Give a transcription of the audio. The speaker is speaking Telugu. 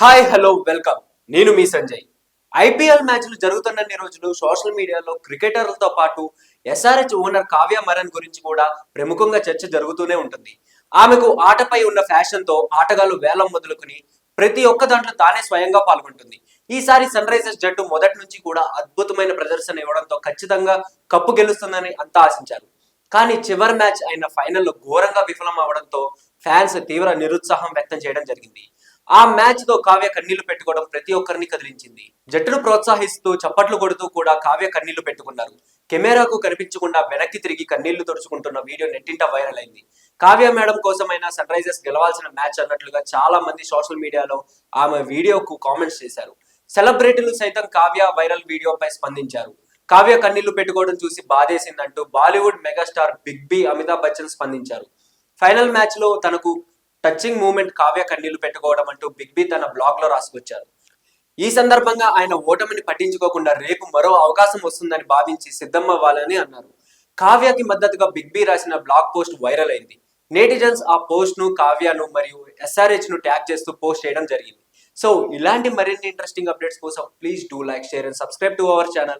Hi hello welcome. నేను మీ సంజయ్. ఐపీఎల్ మ్యాచ్లు జరుగుతున్నన్ని రోజులు సోషల్ మీడియాలో క్రికెటర్లతో పాటు ఎస్ఆర్హెచ్ ఓనర్ కావ్య మరన్ గురించి కూడా ప్రముఖంగా చర్చ జరుగుతూనే ఉంటుంది. ఆమెకు ఆటపై ఉన్న ఫ్యాషన్తో ఆటగాళ్ళు వేలం మొదలుకుని ప్రతి ఒక్క దాంట్లో తానే స్వయంగా పాల్గొంటుంది. ఈసారి సన్ రైజర్స్ జట్టు మొదటి నుంచి కూడా అద్భుతమైన ప్రదర్శన ఇవ్వడంతో ఖచ్చితంగా కప్పు గెలుస్తుందని అంతా ఆశించారు. కానీ చివరి మ్యాచ్ అయిన ఫైనల్లో ఘోరంగా విఫలం అవడంతో ఫ్యాన్స్ తీవ్ర నిరుత్సాహం వ్యక్తం చేయడం జరిగింది. ఆ మ్యాచ్తో కావ్య కన్నీళ్ళు పెట్టుకోవడం ప్రతి ఒక్కరిని కదిలించింది. జట్టును ప్రోత్సహిస్తూ చప్పట్లు కొడుతూ కూడా కావ్య కన్నీళ్ళు పెట్టుకున్నారు. కెమెరాకు కనిపించకుండా వెనక్కి తిరిగి కన్నీళ్ళు తుడుచుకుంటున్న వీడియో నెట్టింట వైరల్ అయింది. కావ్య మేడం కోసమైనా సన్ రైజర్స్ గెలవాల్సిన మ్యాచ్ అన్నట్లుగా చాలా మంది సోషల్ మీడియాలో ఆమె వీడియోకు కామెంట్స్ చేశారు. సెలబ్రిటీలు సైతం కావ్య వైరల్ వీడియోపై స్పందించారు. కావ్య కన్నీళ్ళు పెట్టుకోవడం చూసి బాధేసిందంటూ Bollywood megastar big B Amitabh Bachchan స్పందించారు. ఫైనల్ మ్యాచ్లో తనకు టచింగ్ మూమెంట్ కావ్య కన్నీళ్ళు పెట్టుకోవడం అంటూ బిగ్ బి తన బ్లాగ్లో రాసుకొచ్చారు. ఈ సందర్భంగా ఆయన ఓటమిని పట్టించుకోకుండా రేపు మరో అవకాశం వస్తుందని భావించి సిద్ధమవ్వాలని అన్నారు. కావ్యకి మద్దతుగా బిగ్ బి రాసిన బ్లాగ్ పోస్ట్ వైరల్ అయింది. నేటిజన్స్ ఆ పోస్ట్ను కావ్యను మరియు ఎస్ఆర్హెచ్ను ట్యాగ్ చేస్తూ పోస్ట్ చేయడం జరిగింది. సో ఇలాంటి మరిన్ని ఇంట్రెస్టింగ్ అప్డేట్స్ కోసం please do like share and subscribe to our channel